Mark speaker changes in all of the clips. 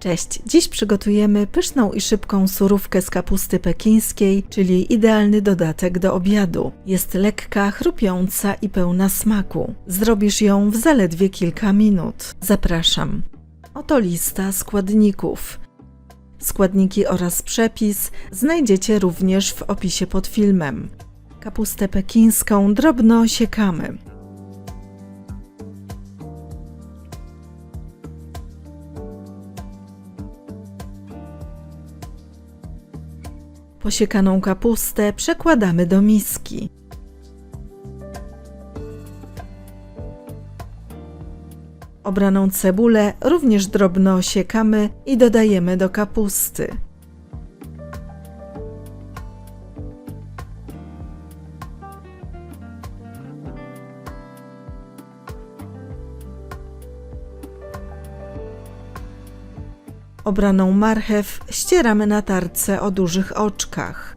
Speaker 1: Cześć, dziś przygotujemy pyszną i szybką surówkę z kapusty pekińskiej, czyli idealny dodatek do obiadu. Jest lekka, chrupiąca i pełna smaku. Zrobisz ją w zaledwie kilka minut. Zapraszam. Oto lista składników. Składniki oraz przepis znajdziecie również w opisie pod filmem. Kapustę pekińską drobno siekamy. Posiekaną kapustę przekładamy do miski. Obraną cebulę również drobno siekamy i dodajemy do kapusty. Obraną marchew ścieramy na tarce o dużych oczkach.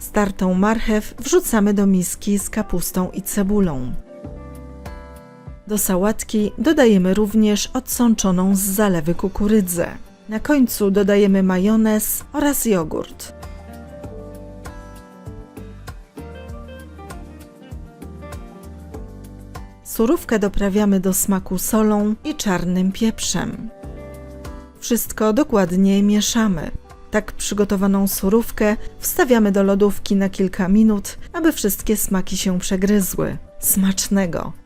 Speaker 1: Startą marchew wrzucamy do miski z kapustą i cebulą. Do sałatki dodajemy również odsączoną z zalewy kukurydzę. Na końcu dodajemy majonez oraz jogurt. Surówkę doprawiamy do smaku solą i czarnym pieprzem. Wszystko dokładnie mieszamy. Tak przygotowaną surówkę wstawiamy do lodówki na kilka minut, aby wszystkie smaki się przegryzły. Smacznego!